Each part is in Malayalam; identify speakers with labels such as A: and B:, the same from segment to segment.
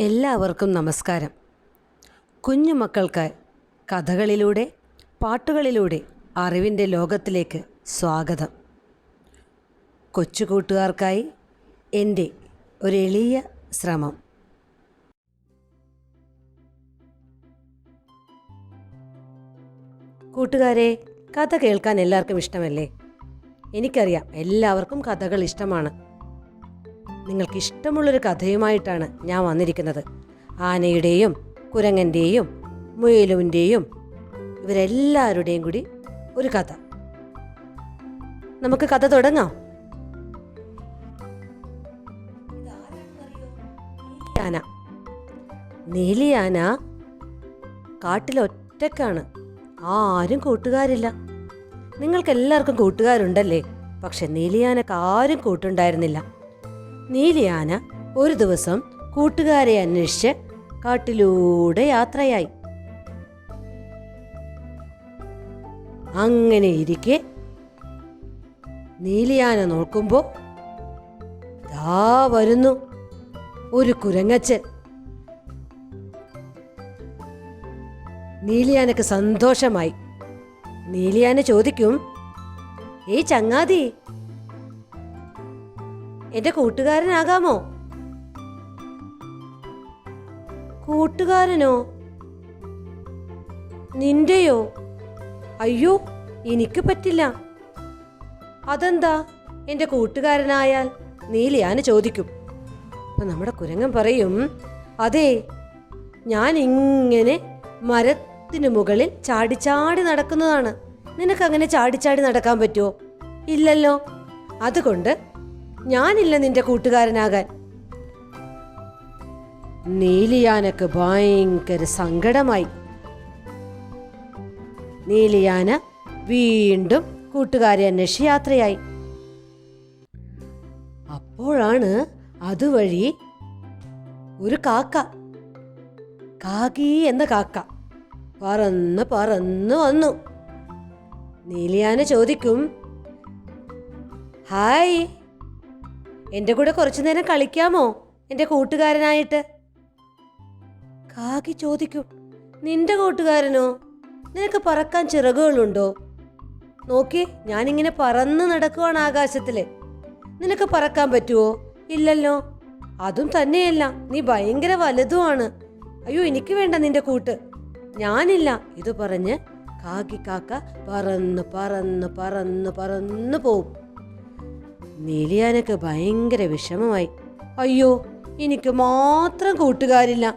A: എല്ലാവർക്കും നമസ്കാരം. കുഞ്ഞുമക്കൾക്ക് കഥകളിലൂടെ പാട്ടുകളിലൂടെ അറിവിന്റെ ലോകത്തിലേക്ക് സ്വാഗതം. കൊച്ചു കൂട്ടുകാർക്കായി എന്റെ ഒരു എളിയ ശ്രമം. കൂട്ടുകാരെ കഥ കേൾക്കാൻ എല്ലാവർക്കും ഇഷ്ടമല്ലേ? എനിക്കറിയാം എല്ലാവർക്കും കഥകൾ ഇഷ്ടമാണ്. നിങ്ങൾക്ക് ഇഷ്ടമുള്ളൊരു കഥയുമായിട്ടാണ് ഞാൻ വന്നിരിക്കുന്നത്. ആനയുടെയും കുരങ്ങന്റെയും മുയലുവിന്റെയും ഇവരെല്ലാവരുടെയും കൂടി ഒരു കഥ. നമുക്ക് കഥ തുടങ്ങാം. ആന നീലിയാന കാട്ടിലൊറ്റക്കാണ്. ആരും കൂട്ടുകാരില്ല. നിങ്ങൾക്ക് എല്ലാവർക്കും കൂട്ടുകാരുണ്ടല്ലേ? പക്ഷെ നീലിയാനക്ക് ആരും കൂട്ടുണ്ടായിരുന്നില്ല. നീലിയാന ഒരു ദിവസം കൂട്ടുകാരെ അന്വേഷിച്ച് കാട്ടിലൂടെ യാത്രയായി. അങ്ങനെ ഇരിക്കെ നീലിയാന നോക്കുമ്പോ ദാ വരുന്നു ഒരു കുരങ്ങച്ചൻ. നീലിയാനക്ക് സന്തോഷമായി. നീലിയാന ചോദിക്കും ഈ ചങ്ങാതി എന്റെ കൂട്ടുകാരനാകാമോ? കൂട്ടുകാരനോ? നിന്റെയോ? അയ്യോ എനിക്ക് പറ്റില്ല. അതെന്താ? എന്റെ കൂട്ടുകാരനായാൽ നീലിയാന് ചോദിക്കും. അപ്പൊ നമ്മുടെ കുരങ്ങൻ പറയും അതെ ഞാൻ ഇങ്ങനെ മരത്തിന് മുകളിൽ ചാടിച്ചാടി നടക്കുന്നതാണ്. നിനക്കങ്ങനെ ചാടിച്ചാടി നടക്കാൻ പറ്റുമോ ഇല്ലല്ലോ. അതുകൊണ്ട് ഞാനില്ല നിന്റെ കൂട്ടുകാരനാകാൻ. നീലിയാനക്ക് ഭയങ്കര സങ്കടമായി. നീലിയാന വീണ്ടും കൂട്ടുകാരെ അന്വേഷിച്ച് യാത്രയായി. അപ്പോഴാണ് അതുവഴി ഒരു കാക്ക. കാക്കി എന്ന കാക്ക പറന്ന് പറന്ന് വന്നു. നീലിയാന ചോദിക്കും ഹായ് എന്റെ കൂടെ കുറച്ചു നേരം കളിക്കാമോ? എന്റെ കൂട്ടുകാരനായിട്ട്. കാക്കി ചോദിക്കും നിന്റെ കൂട്ടുകാരനോ? നിനക്ക് പറക്കാൻ ചിറകുകളുണ്ടോ? നോക്കി ഞാനിങ്ങനെ പറന്ന് നടക്കുവാണ് ആകാശത്തിൽ. നിനക്ക് പറക്കാൻ പറ്റുമോ ഇല്ലല്ലോ. അതും തന്നെയല്ല നീ ഭയങ്കര വലുതുമാണ്. അയ്യോ എനിക്ക് വേണ്ട നിന്റെ കൂട്ട്. ഞാനില്ല ഇത് പറഞ്ഞ് കാക്കി കാക്ക പറന്ന് പറന്ന് പറന്ന് പറന്ന് പോവും. നീലിയാനക്ക് ഭയങ്കര വിഷമമായി. അയ്യോ എനിക്ക് മാത്രം കൂട്ടുകാരില്ല.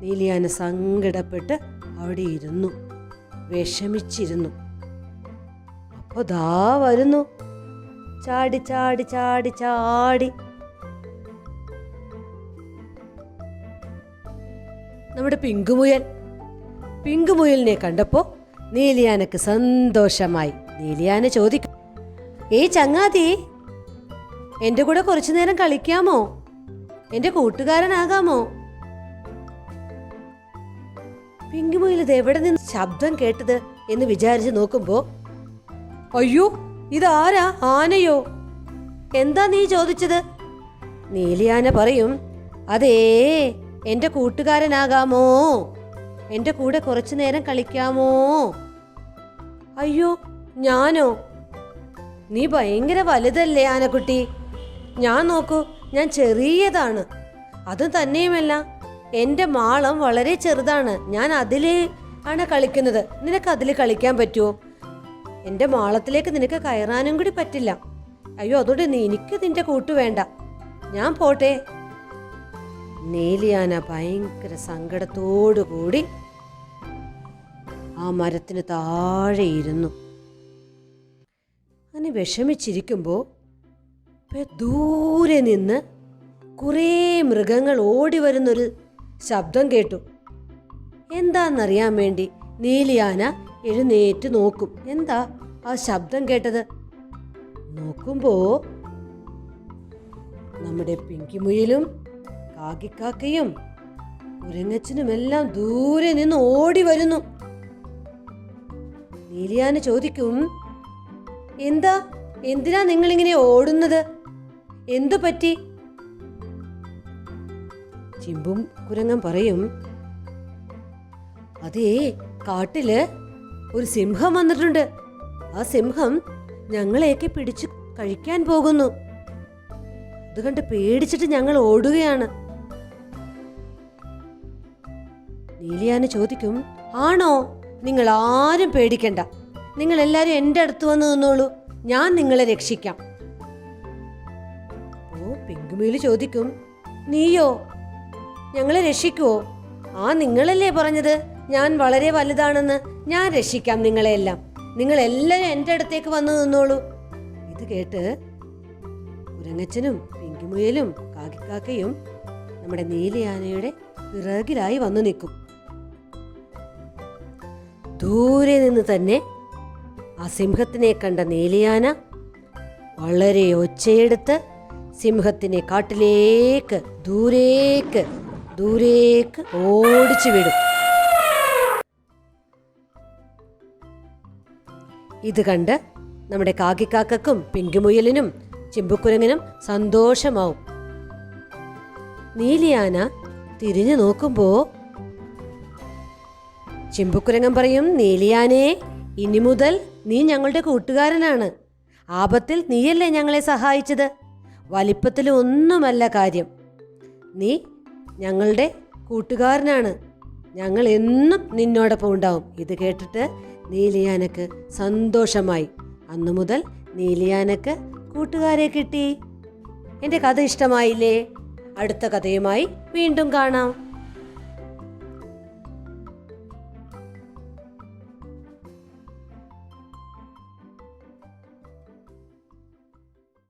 A: നീലിയാന സങ്കടപ്പെട്ട് അവിടെ ഇരുന്നു. വിഷമിച്ചിരുന്നു. അപ്പൊ ദാ വരുന്നു. ചാടി ചാടി ചാടി ചാടി. നമ്മുടെ പിങ്കുമുയൽ. പിങ്കുമുയലിനെ കണ്ടപ്പോ നീലിയാനക്ക് സന്തോഷമായി. നീലിയാന ചോദിക്കും ഏ ചങ്ങാതി എന്റെ കൂടെ കുറച്ചു നേരം കളിക്കാമോ? എന്റെ കൂട്ടുകാരനാകാമോ? പിങ്കുമുയിൽ ഇത് എവിടെ നിന്ന് ശബ്ദം കേട്ടത് എന്ന് വിചാരിച്ച് നോക്കുമ്പോ അയ്യോ ഇതാരാ? ആനയോ? എന്താ നീ ചോദിച്ചത്? നീലിയാന പറയും അതേ എന്റെ കൂട്ടുകാരനാകാമോ? എന്റെ കൂടെ കുറച്ചു നേരം കളിക്കാമോ? അയ്യോ ഞാനോ? നീ ഭയങ്കര വലുതല്ലേ ആനക്കുട്ടി. ഞാൻ നോക്കൂ ഞാൻ ചെറിയതാണ്. അത് തന്നെയുമല്ല എന്റെ മാളം വളരെ ചെറുതാണ്. ഞാൻ അതിലേ ആണ് കളിക്കുന്നത്. നിനക്ക് അതിൽ കളിക്കാൻ പറ്റുമോ എന്റെ മാളത്തിലേക്ക് നിനക്ക് കയറാനും കൂടി പറ്റില്ല. അയ്യോ അതുകൊണ്ട് നീ എനിക്ക് നിന്റെ കൂട്ട് വേണ്ട. ഞാൻ പോട്ടെ. നീലിയാന ഭയങ്കര സങ്കടത്തോടു കൂടി ആ മരത്തിന് താഴെ ഇരുന്നു. അങ്ങനെ വിഷമിച്ചിരിക്കുമ്പോൾ ദൂരെ നിന്ന് കുറേ മൃഗങ്ങൾ ഓടി വരുന്നൊരു ശബ്ദം കേട്ടു. എന്താണെന്നറിയാൻ വേണ്ടി നീലിയാന എഴുന്നേറ്റ് നോക്കും. എന്താ ആ ശബ്ദം കേട്ടത്? നോക്കുമ്പോ നമ്മുടെ പിങ്കിമുയിലും കാക്കിക്കാക്കയും കുരങ്ങച്ചനുമെല്ലാം ദൂരെ നിന്ന് ഓടി വരുന്നു. നീലിയാന ചോദിക്കും എന്താ? എന്തിനാ നിങ്ങളിങ്ങനെ ഓടുന്നത്? എന്തു പറ്റി? ചിമ്പും കുരങ്ങൻ പറയും അതേ കാട്ടിൽ ഒരു സിംഹം വന്നിട്ടുണ്ട്. ആ സിംഹം ഞങ്ങളെയൊക്കെ പിടിച്ചു കഴിക്കാൻ പോകുന്നു. അത് കണ്ട് പേടിച്ചിട്ട് ഞങ്ങൾ ഓടുകയാണ്. നീലിയാന് ചോദിക്കും ആണോ? നിങ്ങൾ ആരും പേടിക്കണ്ട. നിങ്ങൾ എല്ലാരും എന്റെ അടുത്ത് വന്ന് നിന്നോളൂ. ഞാൻ നിങ്ങളെ രക്ഷിക്കാം. പിങ്കുമീൽ ചോദിക്കും നീയോ? ഞങ്ങളെ രക്ഷിക്കുവോ? ആ നിങ്ങളല്ലേ പറഞ്ഞത്? ഞാൻ വളരെ വലുതാണെന്ന്. ഞാൻ രക്ഷിക്കാം നിങ്ങളെയെല്ലാം. നിങ്ങളെല്ലാവരും എന്റെ അടുത്തേക്ക് വന്നു നിന്നോളൂ. ഇത് കേട്ട് കുരങ്ങച്ചനും പിങ്കുമുയലും കാക്കിക്കാക്കയും നമ്മുടെ നീലയാനയുടെ പിറകിലായി വന്നു നിൽക്കും. ദൂരെ നിന്ന് തന്നെ ആ സിംഹത്തിനെ കണ്ട നീലയാന വളരെ ഒച്ചയെടുത്ത് സിംഹത്തിനെ കാട്ടിലേക്ക് ദൂരേക്ക് ദൂരേക്ക് ഓടിച്ചു വിടും. ഇത് കണ്ട് നമ്മുടെ കാക്കിക്കാക്കും പിങ്കുമുയലിനും ചിമ്പുക്കുരങ്ങനും സന്തോഷമാവും. നീലിയാന തിരിഞ്ഞു നോക്കുമ്പോ ചിമ്പുക്കുരങ്ങൻ പറയും നീലിയാനേ ഇനി മുതൽ നീ ഞങ്ങളുടെ കൂട്ടുകാരനാണ്. ആപത്തിൽ നീയല്ലേ ഞങ്ങളെ സഹായിച്ചത്? വലിപ്പത്തിൽ ഒന്നുമല്ല കാര്യം. നീ ഞങ്ങളുടെ കൂട്ടുകാരനാണ്. ഞങ്ങൾ എന്നും നിന്നോടൊപ്പം ഉണ്ടാവും. ഇത് കേട്ടിട്ട് നീലിയാനക്ക് സന്തോഷമായി. അന്നു മുതൽ നീലിയാനക്ക് കൂട്ടുകാരെ കിട്ടി. എന്റെ കഥ ഇഷ്ടമായില്ലേ? അടുത്ത കഥയുമായി വീണ്ടും കാണാം.